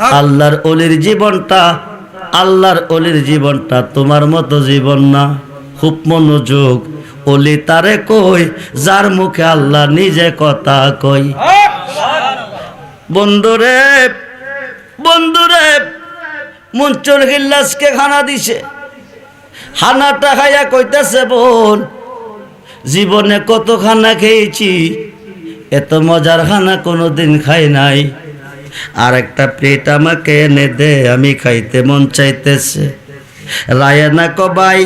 আল্লাহর অলির জীবনটা আল্লাহর অলির জীবনটা তোমার মতো জীবন না। খুব মনোযোগ। অলি তারে কই যার মুখে আল্লাহ নিজে কথা কই। বন্ধুরে বন্ধুরে মঞ্চর গিল্লাসকে খানা দিছে। খানাটা খাইয়া কইতেছে বোন জীবনে কত খানা খেয়েছি এত মজার খানা কোনোদিন খাই নাই। আর একটা প্লেট আমাকে এনে দে, আমি খাইতে মন চাইতেছে। রায়না কবাই,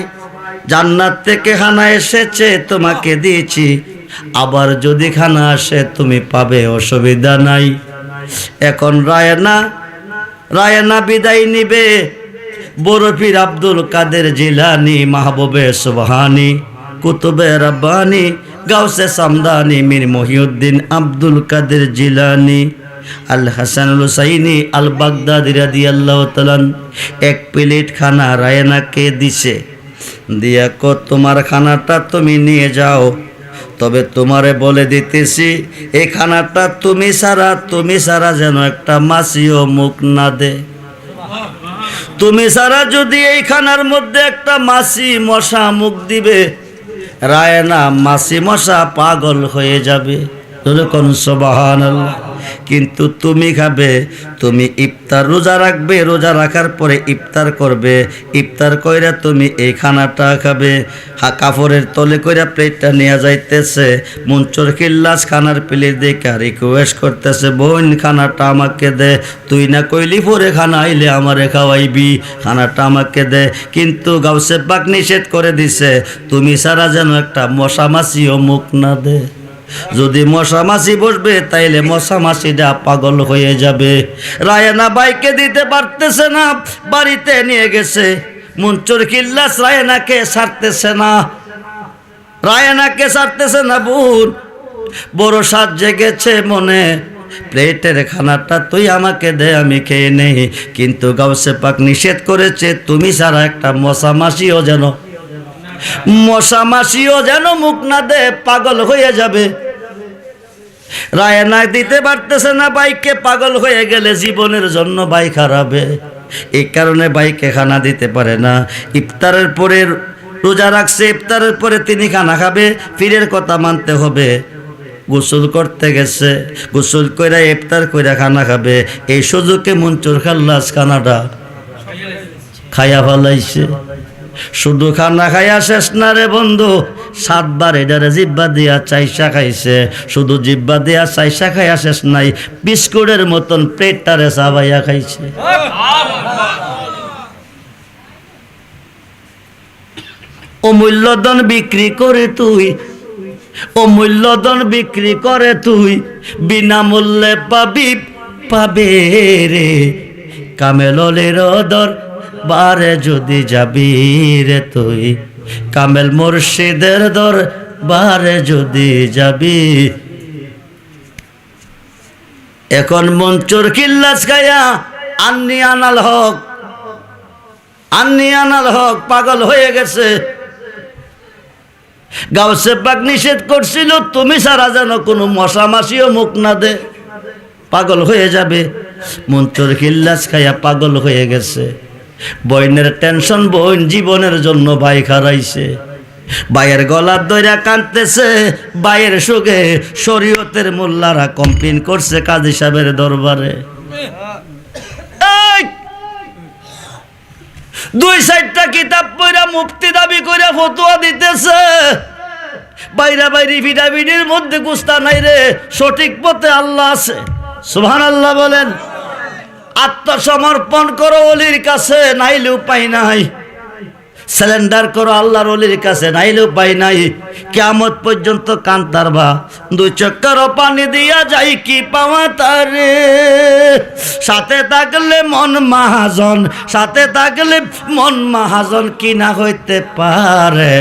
জান্নাত থেকে খানা এসেছে, তোমাকে দিয়েছি। আবার যদি খানা আসে, তুমি পাবে, অসুবিধা নাই। এখন রায়না রায়না বিদায় নিবে। বরফির আব্দুল কাদের জিলানি, মাহবুবে সুবহানি, কুতুবে রব্বানি, গাউসে সামদানি, মীর মহিউদ্দিন আব্দুল কাদের জিলানি। আল হাসানুল হুসাইনি আল বাগদাদি রাদিয়াল্লাহু তাআলা এক প্লেট খানা রায়নাকে দিছে। দিয়া কো, তোমার খানাটা তুমি নিয়ে যাও। তবে তোমারে বলে দিতেছি, এই খানাটা তুমি সারা তুমি সারা যেন একটা মাসিও মুখ না দে। তুমি সারা যদি এই খানার মধ্যে একটা মাসি মশা মুখ দিবে, রায়না মাসি মশা পাগল হয়ে যাবে। কোন সবাহান কিন্তু তুমি খাবে, তুমি ইফতার রোজা রাখবে, রোজা রাখার পরে ইফতার করবে, ইফতার কইরা তুমি এই খানাটা খাবে। হা কাপড়ের তলে কইরা প্লেটটা নিয়ে যাইতেছে মঞ্চর কিল্লাস খানার প্লেট দেখা রিকোয়েস্ট করতেছে, বোন, খানাটা আমাকে দে, তুই না কইলি পরে খানা আইলে আমারে খাওয়াইবি, খানাটা আমাকে দে। কিন্তু গাউসে পাক নিষেধ করে দিছে, তুমি সারা যেন একটা মশা মাছিও মুখ না দে। যদি মশা মাছি বসবে, তাইলে মশা মাছিটা পাগল হয়ে যাবে। রায়না বাইকে দিতে পারতেছে না, বাড়িতে নিয়ে গেছে। মঞ্চুর কিল্লাস রায়নাকে ছাড়তেছে না। রায়নাকে ছাড়তেছে না বোন বড় সাজ জেগেছে মনে। প্লেটের খানাটা তুই আমাকে দে, আমি খেয়ে নেই। কিন্তু গাউসে পাক নিষেধ করেছে, তুমি ছাড়া একটা মশা মাছিও যেন মশা মাসিও যেন মুখ না দে পাগল হয়ে যাবে। রায়না দিতে পারতেছে না বাইকে পাগল হয়ে গেলে জীবনের জন্য বাইক হারাবে। এই কারণে বাইকে খানা দিতে পারে না। ইফতারের পরে রোজা রাখছে, ইফতারের পরে তিনি খানা খাবে ফিরের কথা মানতে হবে। গোসল করতে গেছে, গোসল কইরা, ইফতার কইরা খানা খাবে। এই সুযোগে মঞ্চুর খাল্লাস খানাটা। খাইয়া ফেলাইছে। শুধু খানা খাইয়া শেষ না রে বন্ধু। সাতবার এটারে জিব্বা দিয়া চাইসা খাইছে। শুধু জিব্বা দিয়া চাইসা খাইয়া শেষ নাই, বিস্কুটের মতন পেটটারে চাবাইয়া খাইছে। অমূল্যধন বিক্রি করে তুই অমূল্যধন বিক্রি করে তুই বিনামূল্যে পাবি, পাবে রে। কামেলের দর বারে যদি যাবি রে তুই, কামেল মুর্শিদের দর বারে যদি যাবি। এখন মঞ্চুর কিল্লাস গায়া, আন্নি আনাল হক, আন্নি আনাল হক, পাগল হয়ে গেছে। গাউসে পাক নিষেধ করছিল, তুমি সারা যেন কোনো মশা মাসিও মুখ না দে, পাগল হয়ে যাবে। মঞ্চুর কিল্লাস খাইয়া পাগল হয়ে গেছে। বইনের টেনশন বইন জীবনের জন্য ভাই খারাইছে। বাইয়ের গলার দইরা কাঁদতেছে বাইয়ের সুগে শরীয়তের মোল্লারা কমপ্লেন করছে কাজী সাহেবের দরবারে। দুই সাইডটা কিতাব পড়া মুক্তি দাবি করে ফতুয়া দিতেছে। বাইরা বাইরি ভিটামিনের মধ্যে গুস্তা নাই রে, সঠিক পথে আল্লাহ আছে। সুবহান আল্লাহ বলেন। আত্মসমর্পণ করো অলির কাছে নাইলে উপায় নাই। সিলিন্ডার করো আল্লাহর অলির কাছে নাইলে উপায় নাই। কেমত পর্যন্ত কান্তারবা দুই চক্কর পানি দিয়া যাই কি পাওয়া তারে। সাথে থাকলে মন মাহাজন, সাথে থাকলে মন মাহাজন কি না হইতে পারে।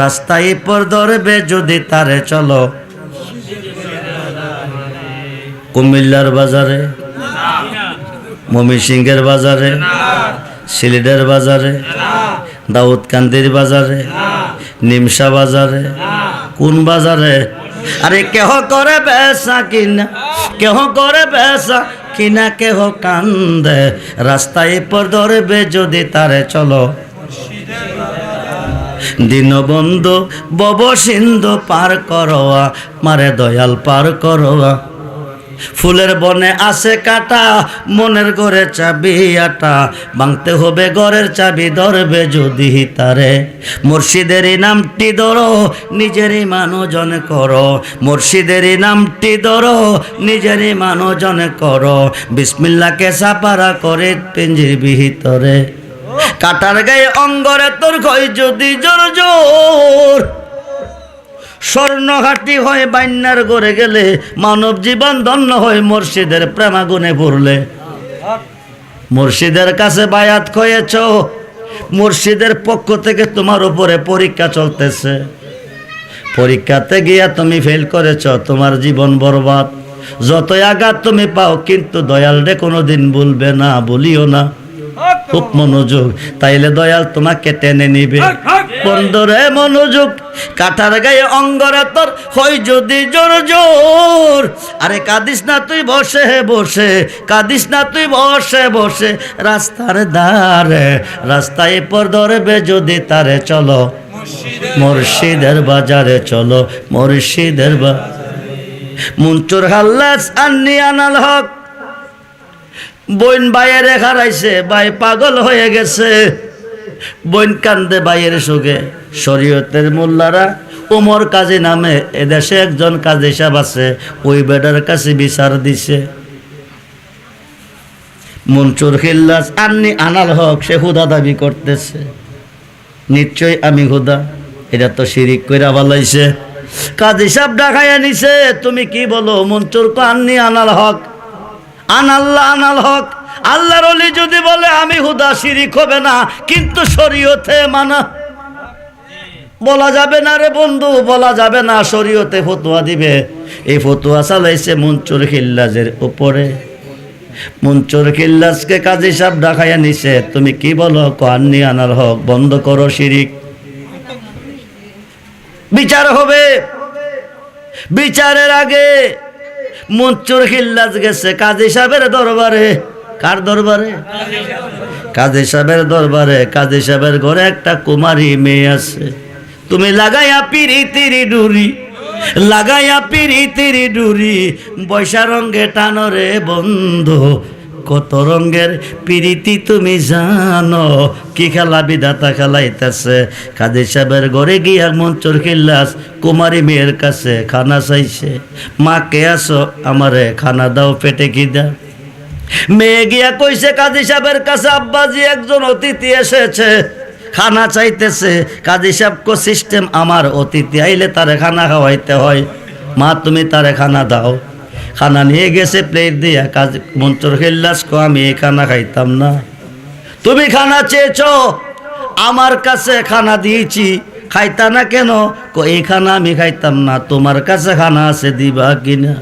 রাস্তায় পর ধরবে যদি তারে চলো। কুমিল্লার বাজারে মমিসিংহের বাজারে, সিলেটের বাজারে, দাউদকান্দির বাজারে, নিমসা বাজারে, কোন বাজারে? আরে কেহ করে বেসা কিনা, কেহ করে বেসা কিনা, কেহ কান্দে। রাস্তায় পর ধরবে যদি তারে চলো। দীনবন্ধু বব সিন্ধু পার করোয়া, মারে দয়াল পার করোয়া। ফুলের বনে আছে কাটা, মনের ঘরে চাবি আটা। ভাঙতে হবে ঘরের চাবি, ধরবে যদি তারে। মুর্শিদেরই নামটি ধরো, নিজেরই মানুজন করো। মুর্শিদেরই নামটি ধরো, নিজেরই মানুজন করো। বিসমিল্লাকে সাপারা করে পিঞ্জির ভিতরে। কাটার গায়ে অঙ্গরে তোর কই যদি জোর জোর। স্বর্ণঘাটি হয় বান্যার গড়ে গেলে মানব জীবন ধন্য হয় মুর্শিদের প্রেমাগুনে পড়লে মুর্শিদের কাছে বায়াত খয়েছ, মুর্শিদের পক্ষ থেকে তোমার উপরে পরীক্ষা চলতেছে। পরীক্ষাতে গিয়া তুমি ফেল করেছ, তোমার জীবন বরবাদ। যতই আঘাত তুমি পাও, কিন্তু দয়াল রে কোনোদিন বলবে না বলিও না। খুব মনোযোগ, তাইলে দয়াল তোমাকে টেনে নিবে। বন্ধরে, মনোযোগ কাঠার গায়ে অঙ্গরা তোর হয় যদি জোর জোর। আরে কাঁদিস না তুই, বসে বসে। কাঁদিস না তুই, বসে বসে। রাস্তার ধারে, রাস্তায় পর ধরবে যদি তারে চলো। মুর্শিদের বাজারে চলো, মুর্শিদের বা মুঞ্চুর হাল্লাস আন্নি আনাল হক। বইন বাইরে হারাইছে বাই পাগল হয়ে গেছে। বইন কান্দে বাইয়ের সুগে শরীয়তের মোল্লারা উমর কাজী নামে এদেশে একজন কাজী সাহেব আছে, ওই বেডার কাছে বিচার দিছে। মনচুর খিল্লাস আন্নি আনাল হক, সে হুদা দাবি করতেছে। নিশ্চয় আমি হুদা, এটা তো শিরিক কইরা বলাইছে কাজী সাহেব ডাকাইয়া নিছে, তুমি কি বলো? মনচুর কো, আন্নি আনাল হক। আনাল্লাহ আনাল হক। আল্লাহর অলি যদি বলে, আমি হুদা, শিরিক হবে না, কিন্তু শরীয়তে মানা বলা যাবে না রে বন্ধু, বলা যাবে না, শরীয়তে ফতুয়া দিবে। এই ফতুয়া চালাইছে মঞ্চুর খিল্লাজের উপরে। মঞ্চুর খিল্লাজকে কাজী সাহেব ডাকাইয়া নিছে। তুমি কি বলো কান্নি আনার হক বন্ধ করো শিরিক। বিচার হবে। বিচারের আগে মঞ্চুর খিল্লাজ গেছে কাজী সাহেবের দরবারে। কার দরবারে? কাজী সাহেবের দরবারে। কাজী সাহেবের ঘরে একটা কুমারী মেয়ে আছে। তুমি লাগাইয়া পিরি তিরি ডুরি লাগাইয়া পিরি তিরি ডুরি, বৈশা রঙ্গে টানরে বন্ধ, কত রঙ্গের পিরিতি তুমি জানো, কি খেলা বিধাতা খেলাইতেছে, কাজী সাহেবের ঘরে গিয়া মঞ্চর খিল্লাস কুমারী মেয়ের কাছে খানা চাইছে, মা কে আসো আমারে খানা দাও পেটে কি দাও মেয়ে গিয়া কইছে, কাজী সাহেবের কাছে আব্বাজি একজন অতিথি এসেছে খানা চাইতেছে। কাজী সাহেব কো, সিস্টেম আমার অতিথি, আইলে তারে খানা খাওয়াইতে হয়। মা, তুমি তারে খানা দাও। খানা নিয়ে গেছে, প্লেট দিয়া। কাজ মঞ্চর খেললাস কো, আমি এই খানা খাইতাম না। তুমি খানা চেয়েছ? আমার কাছে খানা দিয়েছি। খাইতা না কেন? এই খানা আমি খাইতাম না। তোমার কাছে খানা আছে, দিবা কিনা?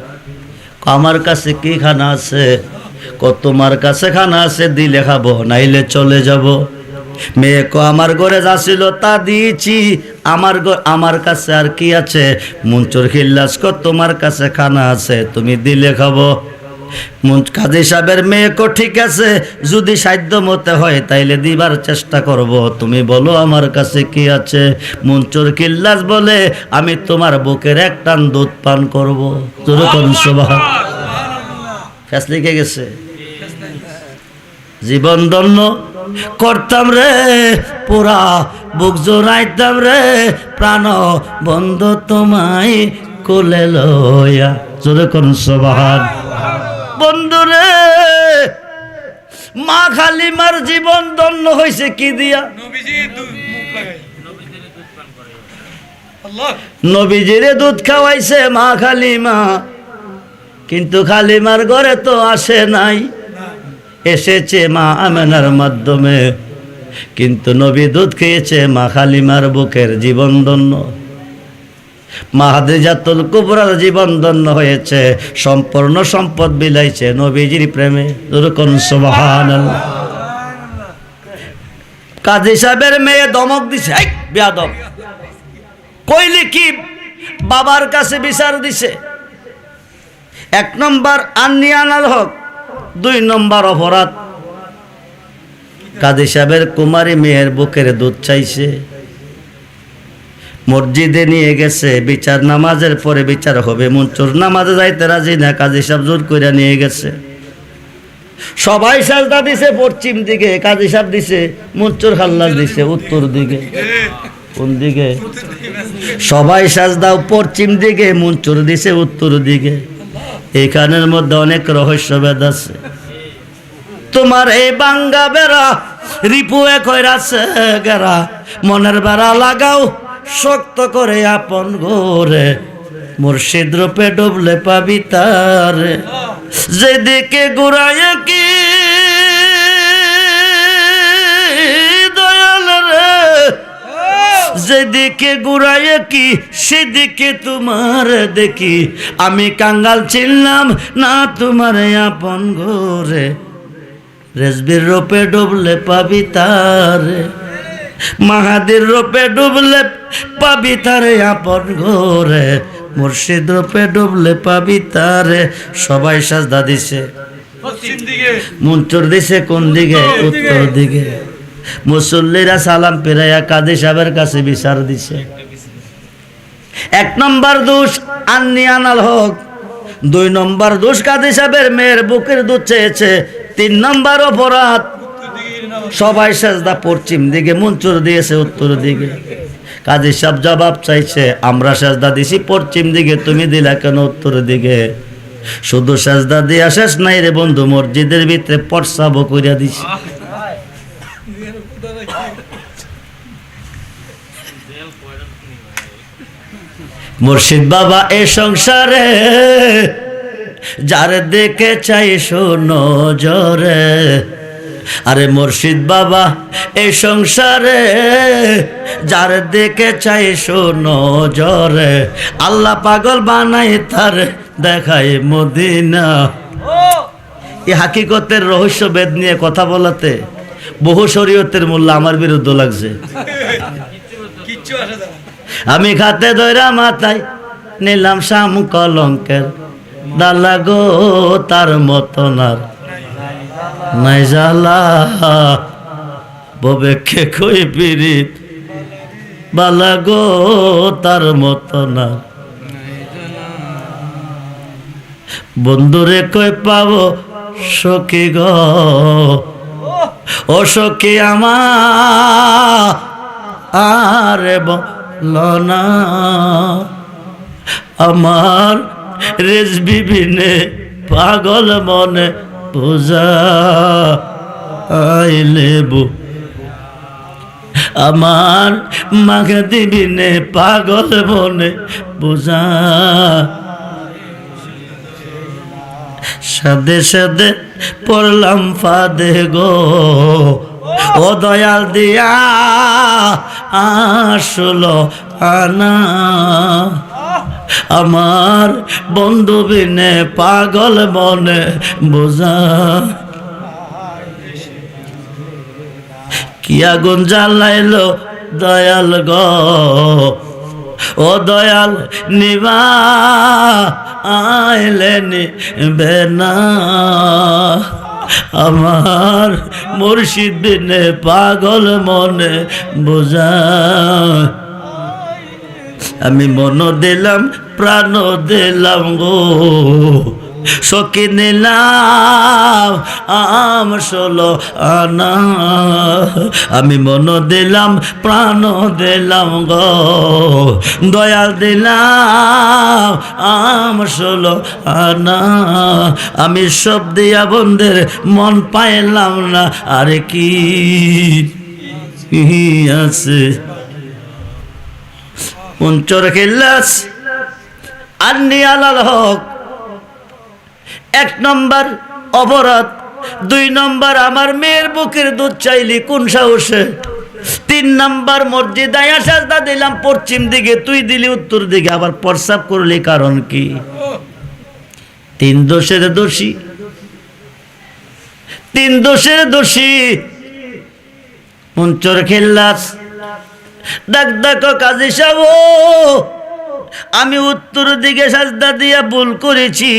আমার কাছে কি খানা আছে? কো, তোমার কাছে খানা আছে, দিলে খাব, নাইলে চলে যাব। মেয়ে কো আমার ঘরে যা ছিল তা দিয়েছি। আমার আমার কাছে আর কি আছে? মুঞ্চুর খিল্লাস কো তোমার কাছে খানা আছে তুমি দিলে খাব। কাজী সাহেবের মেয়ে কো ঠিক আছে যদি সাধ্য মতে হয় তাইলে দিবার চেষ্টা করব। তুমি বলো আমার কাছে কি আছে? মুঞ্চুর কিল্লাস বলে আমি তোমার বুকের এক টান দুধ পান করব। যেরকম সভা ফ্যাস লিখে গেছে। জীবন দন্য করতাম রে, পুরা বুক জোড়াইতাম রে, প্রাণ বন্ধ তোমায় কোলে লয়া জোরে কোন সবাহান। বন্ধু রে, মা খালিমার জীবন দন্য হয়েছে কি দিয়া? নবীজিরে দুধ খাওয়াইছে মা খালিমা, কিন্তু খালিমার ঘরে তো আসে নাই। এসেছে মা আমেনার মাধ্যমে। কিন্তু নবী দুধ খেয়েছে মা খালিমার বুকের জীবন ধন্য। মাহাদিজাতুল কুবরার জীবন ধন্য হয়েছে, সম্পূর্ণ সম্পদ বিলাইছে নবীজির প্রেমে। দুরকম সুবহান কাজী সাহেবের মেয়ে দমক দিছে কইলে কি বাবার কাছে বিচার দিছে? এক নম্বর আন্নি আনাল হক দুই নম্বর অপরাধ। কাজী সাহেবের কুমারী মেয়ের বুকের দুধ চাইছে। মসজিদে নিয়ে গেছে, বিচার নামাজের পরে বিচার হবে, মঞ্চুর নামাজে যাইতে রাজি না, কাজী সাহেব জোর করে নিয়ে গেছে। সবাই সাজদা দিছে, পশ্চিম দিকে, কাজী সাহেব দিছে, মঞ্চুর খাল্লাস দিছে, উত্তর দিকে। কোন দিকে? সবাই সাজদাও পশ্চিম দিকে, মঞ্চুর দিছে, উত্তর দিকে। এখানের মধ্যে অনেক রহস্যভেদ আছে। তোমার এই বাঙ্গা বেড়া রিপুয়ে কইরাছে গেরা। মনের বেড়া লাগাও, শক্ত করে আপন ঘরে। মুর্শিদ রূপে ডুবলে পাবি তার। যেদিকে গুড়াই কি যেদিকে ঘুরায় কি সেদিকে তোমার দেখি। আমি কাঙ্গাল ছিলাম না তোমার আপন ঘরে। রেজবির রূপে ডুবলে পাবি তারে। মাহাদির রূপে ডুবলে পাবি তারে আপন ঘরে। মুর্শিদ রূপে ডুবলে পাবি তারে। সবাই সাজদা দিছে। মঞ্চর দিছে কোন দিকে। উত্তর দিকে। মুসল্লিরা সালাম পেরাইয়া কাদি সাহেবের কাছে বিচার দিছে। এক নম্বর দোষ আন্নি আনাল হক। দুই নম্বর দোষ কাদি সাহেবের মেয়ের বুকের দুধ চেয়েছে। তিন নম্বর অপরাধ। সবাই সাজদা পশ্চিম দিকে, মঞ্চুর দিয়েছে উত্তর দিকে। কাজী সাহেব জবাব চাইছে, আমরা সাজদা দিছি পশ্চিম দিকে, তুমি দিলা কেন উত্তর দিকে? শুধু সাজদা দিয়া শেষ নাই রে বন্ধু, মসজিদের ভিতরে পটসাবো কইরা দিছি। মুর্শিদ বাবা এ সংসারে, যার দেখে চাই শোনো জরে। আরে মুর্শিদ বাবা এ সংসারে, যার দেখে চাই শোনো জরে। আল্লাহ পাগল বানাই তার দেখাই মদিনা। এই হাকিকতের রহস্য বেদ নিয়ে কথা বলাতে বহু শরীয়তের মূল্য আমার বিরুদ্ধে লাগছে। কিচ্ছু আমি খাতে দইরা মাথায় নিলাম শাম কলঙ্কের দালা গো, তার মতন আর নাই জালা ববে খে কই পিরিত বালা গো, তার মতন আর বন্ধুরে কই পাবো সখী গো? ও সখী আমার আরে বলনা আমার রেজ বিবিনে পাগল মনে পূজা আইলেবু আমার মাকে দিবিনে পাগল মনে বোঝা। সাদে সাদে পড়লাম ফাদে গো। ও দয়াল দিয়া আসলো আনা। আমার বন্ধু বিনে পাগল মনে বোঝা। কি আগুন জ্বালাইলো দয়াল গ। ও দয়াল নিবা আইলে নিবে না। আমার মুর্শিদ বিনে পাগল মনে বোঝা আমি মন দিলাম প্রাণ দিলাম গো। সখী নিলাম আম ষোলো আনা। আমি মন দিলাম, প্রাণ দিলাম গো। দয়াল দিলাম, আম ষোলো আনা। আমি সব দিয়া বন্ধের মন পাইলাম না, আরে কি আছে? মঞ্চর খেল্লাস আন্নি আলাল হক এক নম্বর অপরাধ, দুই নম্বর আমার মেয়ের বুকের দুধ চাইলি কোন সাহসে? তিন নম্বর মসজিদায় সাজদা দিলাম, পশ্চিম দিকে তুই দিলি, উত্তর দিকে আবার প্রস্রাব করলি, কারণ কি? তিন দোষের দোষী। তিন দোষের দোষী। মঞ্চর খেল্লাস। ডাক ডাকো কাজী সাহেব, আমি উত্তর দিকে সাজদা দিয়া ভুল করেছি।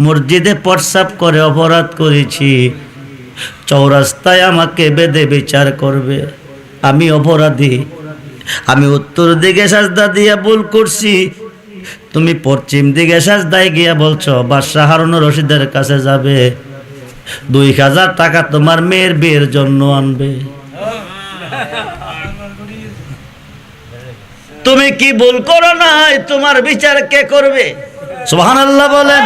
মসজিদে প্রস্রাব করে, অপরাধ করেছি। চৌরাস্তায় আমাকে বেঁধে বিচার করবে। আমি অপরাধী। আমি উত্তর দিকে সাজদা দিয়ে ভুল করছি। তুমি পশ্চিম দিকে সাজদায় গিয়া বলছো, বাদশাহ হারুন রশিদের কাছে যাবে। দুই হাজার টাকা তোমার মেয়ের বিয়ের জন্য আনবে। তুমি কি ভুল করো নাই? তোমার বিচার কে করবে? সুহান আল্লাহ বলেন।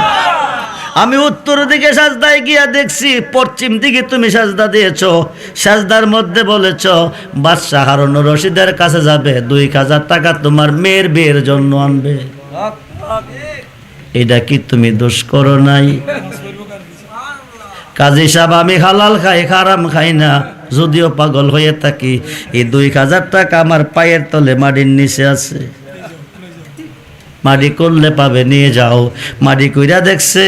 আমি উত্তর দিকে সাজদায় গিয়া দেখছি, পশ্চিম দিকে তুমি সাজদা দিয়েছ। সাজদার মধ্যে বলেছ, বাদশাহ হারুন রশিদের কাছে যাবে, দুই হাজার টাকা তোমার মেয়ের বিয়ের জন্য আনবে। এটা কি তুমি দোষ করো নাই? কাজী সাহেব, আমি হালাল খাই খারাম খাই না। যদিও পাগল হয়ে থাকি, এই দুই হাজার টাকা আমার পায়ের তলে মাটির নিচে আছে। মাটি করলে পাবে, নিয়ে যাও। মাটি কইরা দেখছে,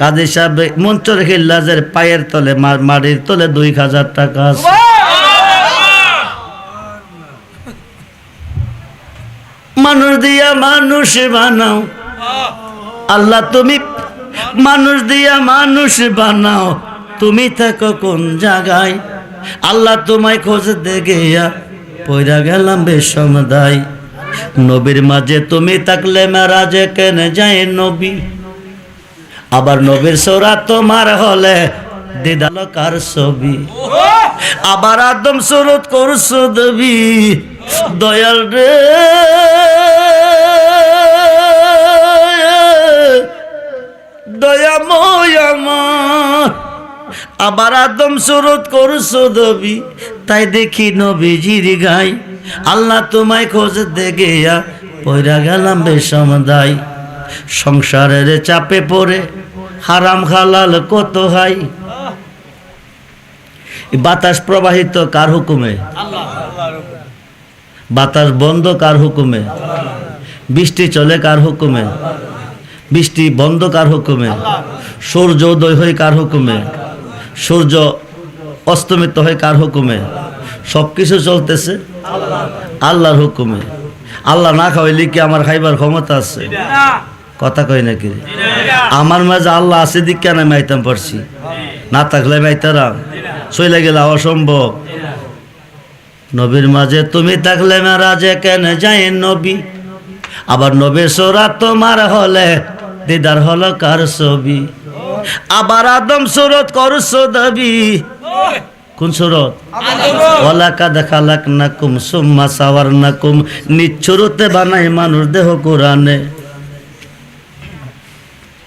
কাজী সাহেব মঞ্চর খিল্লাজের পায়ের তলে মাটির তলে দুই হাজার টাকা আছে। মানুষ দিয়া মানুষ বানাও। আল্লাহ তুমি মানুষ দিয়া মানুষ বানাও। তুমি থাকো কোন জায়গায়? আল্লাহ তোমায় খোঁজ দে গিয়া পয়রা গেলাম বেসমদায় নবীর মাঝে তুমি থাকলে মেরাজে কেন যায় নবী? আবার নবীর সোরা তোমার হলে দিদালো কার ছবি? আবার আদম সুরত করছ দেবী দয়াল রে। দয়াময় আমার। আবার আদম সুরত করছ দবি তাই দেখি নবীজির গাই। আল্লাহ তোমায় খোঁজ দে গেয়া পয়রা গেলাম বেসমদাই সংসারের চাপে পড়ে, হারাম খালাল কত হাই। বাতাস প্রবাহিত কার হুকুমে? বাতাস বন্ধ কার হুকুমে? বৃষ্টি চলে কার হুকুমে? বৃষ্টি বন্ধ কার হুকুমে? সূর্য উদয় হয় কার হুকুমে? সূর্য অস্তমিত হয় কার হুকুমে? সব কিছু চলতেছে আল্লাহর হুকুমে। আল্লাহ না খাওয়াইলে কি আমার খাইবার ক্ষমতা আছে? কথা কই নাকি আমার মাঝে আল্লাহ আছে দিক কেন আমি আইতাম পারছি? না থাকলে আমি আইতারাম চলে গেলে অসম্ভব নবীর মাঝে তুমি থাকলে মেরাজে কেন যাই নবী? আবার নবীর সোরা তোমার হলে দিদার হলো কার ছবি? আবার আদম সুরত করছ দাবি? কোন সুরত? ওলাকা দেখালাক নাকুম সুম্মা সাওয়ার নাকুম নিচ্ছুরতে বানাই মানুষ দেহ কোরআনে।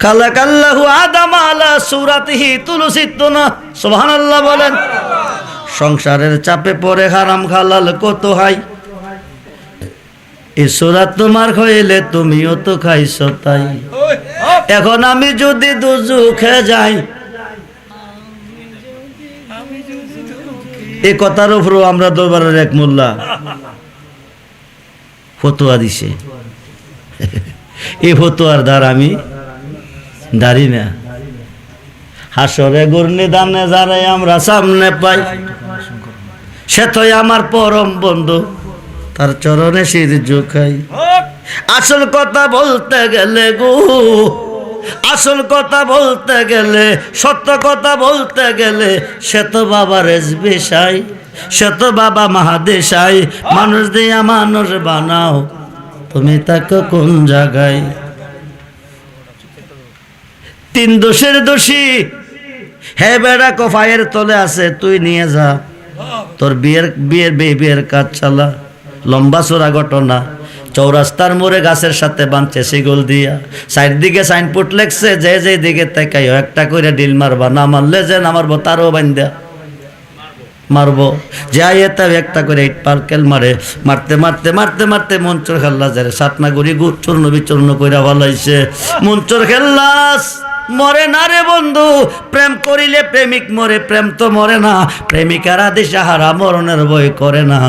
খালাকাল্লাহু আদাম আলা সুরাতিহি তুলসিত্তনা সুবহানাল্লাহ বলেন সংসারের চাপে পড়ে হারাম খালাল কত হাই। এই সুরাত তোমার হইলে তুমিও তো খাইছ তাই। এখন আমি যদি দুজুখে যাই এ কথার উপরও আমরা দরবারের এক মোল্লা। ফতোয়া দিছে। এই ফতোয়ার দ্বার আমি দাঁড়ি না। হাসরে গুর্নি দানে যারে আমরা সামনে পাই, সে তো আমার পরম বন্ধু, তার চরণে শির জোখাই। আসল কথা বলতে গেলে গো আসল কথা বলতে গেলে, সত্য কথা বলতে গেলে সে তো বাবা রেজবে সাই, সে তো বাবা মহাদেশাই মানুষ দিয়া মানুষ বানাও, তুমি তাকে কোন জায়গায়? তিন দোষের দোষী। হে বেড়া কফায়ের তলে আছে, তুই নিয়ে যা। তোর বিয়ের বিয়ের বিয়ে বিয়ের কাজ চালা। লম্বা চোরা ঘটনা। চৌরাস্তার মোড়ে গাছের সাথে বাঁধছে শিগল দিয়া। সাইড দিকে সাইনপুট লেখছে, যে যে দিকে তাকাই একটা করে ডিল মারবা, না মারলে যে না মারবো, তারও বান্ধা মারবো। যাই এতে একটা করে ইট পার্কেল মারে। মারতে মারতে মারতে মারতে মঞ্চর খেল্লা যায় সাতনা গুড়ি গুড় চূর্ণ বিচূর্ণ কইরা ভালাইছে মঞ্চর খেল্লাস মরে না রে বন্ধু, প্রেম করিলে প্রেমিক মরে, প্রেম তো মরে না। প্রেমিকারা দিশাহারা মরণের বই করে না।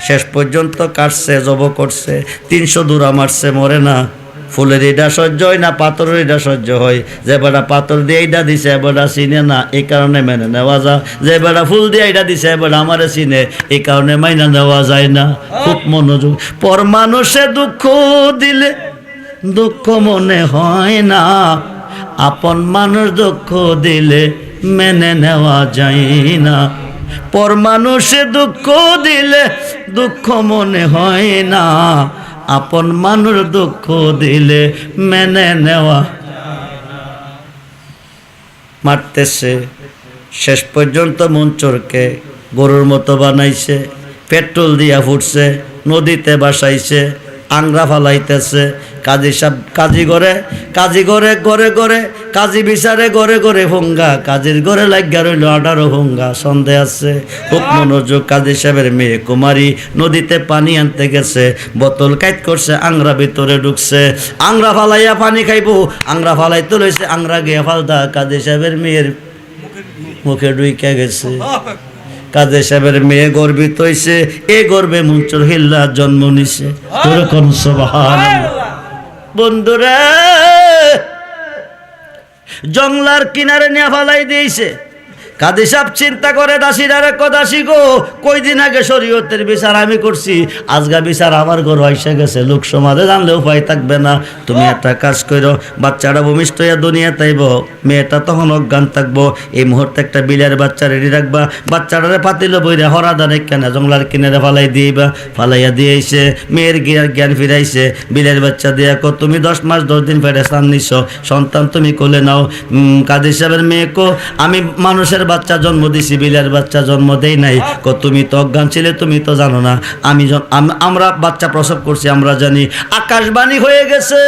শেষ পর্যন্ত কাটছে, জব করছে। তিনশো দূরা মারছে মরে না। ফুলের ইডা সহ্য হয় না, পাথরের ইডা সহ্য হয়। যে বেটা পাথর দিয়ে এইটা দিছে এবারটা চিনে না এই কারণে মেনে নেওয়া যায়। যে বেটা ফুল দিয়ে এইটা দিছে এবারটা আমারে চিনে এই কারণে মাইনা নেওয়া যায় না। খুব মনোযোগ। পর মানুষে দুঃখ দিলে, দুঃখ মনে হয় না। আপন মানুষ দুঃখ দিলে, মেনে নেওয়া যায় না। পর মানুষে দুঃখ দিলে দুঃখ মনে হয় না। আপন মানুষ দুঃখ দিলে মেনে নেওয়া মারতেছে। শেষ পর্যন্ত মঞ্চরকে গরুর মতো বানাইছে, পেট্রোল দিয়া ফুটছে, নদীতে বাসাইছে আংরা ফালাইতেছে। কাজী সাব, কাজী করে কাজী করে গড়ে গড়ে কাজী বিচারে গড়ে গড়ে ভঙ্গা। কাজীর গড়ে লাগিয়া রইল আঠারো ভঙ্গা। সন্দেহ আছে, খুব মনোযোগ কাজী সাহেবের মেয়ে কুমারী নদীতে পানি আনতে গেছে। বোতল কাইট করছে, আংরা ভিতরে ঢুকছে। আংরা ফালাইয়া পানি খাইবো। আংরা ফালাইতে লইছে, আংরা গিয়া ফালদা কাজী সাহেবের মেয়ের মুখে ডুইকা গেছে। কাজী সাহেবের মেয়ে গর্বিত হইছে, এ গর্বে মুঞ্চুর হিল্লা জন্ম নিছে। বন্ধুরা, জংলার কিনারে নিয়ে ফালাই দিয়েছে। কাদি চিন্তা করে দাসির আর এক দাসী গো কই দিন আগে শরীয়তের বিচার আমি করছি। আজগা বিচার আমার ঘর হইসে গেছে, লোক সমাজে জানলে উপায় থাকবে না। তুমি একটা কাজ করো বাচ্চাটা ভূমিষ্ঠ হইয়া দুনিয়া তাইব, মেয়েটা তখন অজ্ঞান থাকব। এই মুহূর্তে একটা বিলের বাচ্চা রেডি রাখবা। বাচ্চাটারে পাতিল বইরা হরা দানে কেন জংলার কিনারে ফালাই দিয়েবা ফালাইয়া দিয়েছে, মেয়ের গিয়ার জ্ঞান ফিরাইছে। বিলের বাচ্চা দিয়া কো, তুমি দশ মাস, দশ দিন ফেরে স্থান নিছ। সন্তান তুমি কোলে নাও। কাদের সাহেবের মেয়ে কো, আমি মানুষের বাচ্চা জন্ম দিছি, বিলের বাচ্চা জন্ম দেই নাই। ক, তুমি তো অজ্ঞান ছিলে, তুমি তো জানো না। আমি আমরা বাচ্চা প্রসব করছি, আমরা জানি। আকাশবাণী হয়ে গেছে।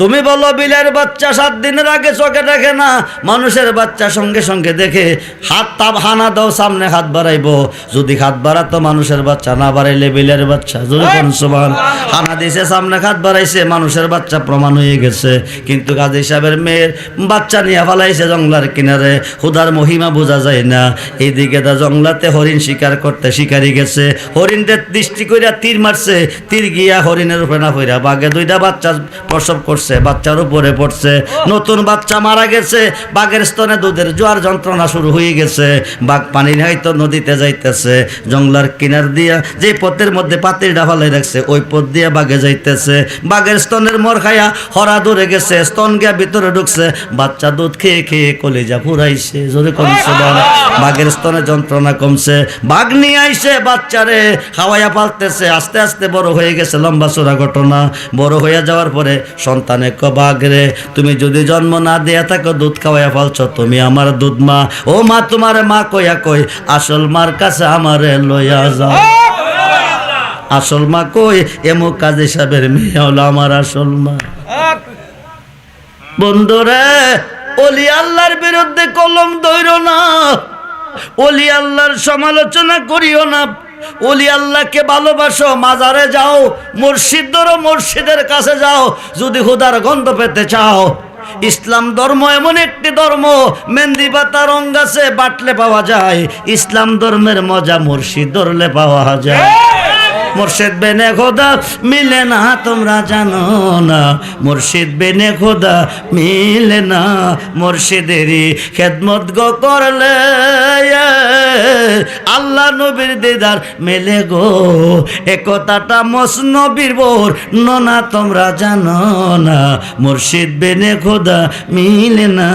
তুমি বলো বিলের বাচ্চা সাত দিনের আগে চোখে দেখে না মানুষের বাচ্চা সঙ্গে সঙ্গে দেখে হাত তাপ হানা দাও সামনে হাত বাড়াইবো। যদি হাত বাড়াতো মানুষের বাচ্চা না বাড়াইলে বিলের বাচ্চা। যদি সুবান হানা দিছে সামনে হাত বাড়াইছে মানুষের বাচ্চা প্রমাণ হয়ে গেছে। কিন্তু কাজী সাহেবের মেয়ের বাচ্চা নিয়ে ফালাইছে জংলার কিনারে। হুদার মহিমা বোঝা যায় না। এইদিকে দা জংলাতে হরিণ শিকার করতে শিকারি গেছে। হরিণদের দৃষ্টি কইরা তীর মারছে। তীর গিয়া হরিণের উপরে না বাঘে দুইটা বাচ্চা প্রসব করছে। বাচ্চার উপরে পড়ছে। নতুন বাচ্চা মারা গেছে বাঘের স্তনে দুধের জোয়ার যন্ত্রণা শুরু হয়ে গেছে। বাঘ পানি হয়তো নদীতে যাইতেছে। জংলার কিনার দিয়া যে পথের মধ্যে পাতির ডাফালাই রাখছে ওই পথ দিয়ে বাঘে যাইতেছে। বাঘের স্তনের মর খাইয়া হরা দূরে গেছে স্তন গিয়া ভিতরে ঢুকছে। বাচ্চা দুধ খেয়ে খেয়ে কলিজা ফুরাইছে। জোরে কমছে বাঘের স্তনে যন্ত্রণা কমছে। বাঘ নিয়ে আইছে বাচ্চারে খাওয়াইয়া পালতেছে। আস্তে আস্তে বড় হয়ে গেছে লম্বা চোরা ঘটনা। বড় হয়ে যাওয়ার পরে সন্তানে ক বাঘ রে তুমি যদি জন্ম না দেয়া থাকো, দুধ খাওয়াইয়া পালছ তুমি আমার দুধ মা। ও মা, তোমার মা কইয়া কই, আসল মার কাছে আমারে লইয়া যাও। আসল মা কই, এমু কাজী সাহেবের মেয়ে হলো আমার আসল মা। বন্ধুরে, অলি আল্লাহর বিরুদ্ধে কলম ধৈর না। অলি আল্লাহর সমালোচনা করিও না। অলি আল্লাহকে ভালোবাসো, মাজারে যাও মসজিদ ধরো মসজিদের কাছে যাও, যদি হুদার গন্ধ পেতে চাও। ইসলাম ধর্ম এমন একটি ধর্ম, মেহেন্দি পাতা, রং গাছে বাটলে পাওয়া যায়। ইসলাম ধর্মের মজা মুর্শিদ ধরলে পাওয়া যায়। মুর্শিদ বেনে খোদা, মিলে না, তোমরা জানো না। মুর্শিদ বেনে খোদা, মিলে না, মুর্শিদেরই খেদমত গো করলে। আল্লাহ নবীর দিদার মেলে গো একতাটা মসনবীর বোর, ননা, তোমরা জানো না। মুর্শিদ বেনে খোদা, মিলে না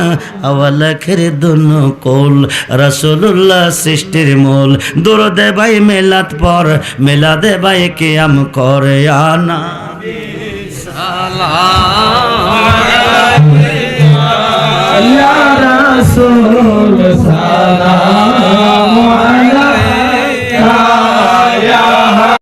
আওয়ালা খেরে দোন কোল রসুল্লাহ সৃষ্টির মূল। দূর দে ভাই মেলাত পর মেলা দে ভাই কে আম করে আনা Salam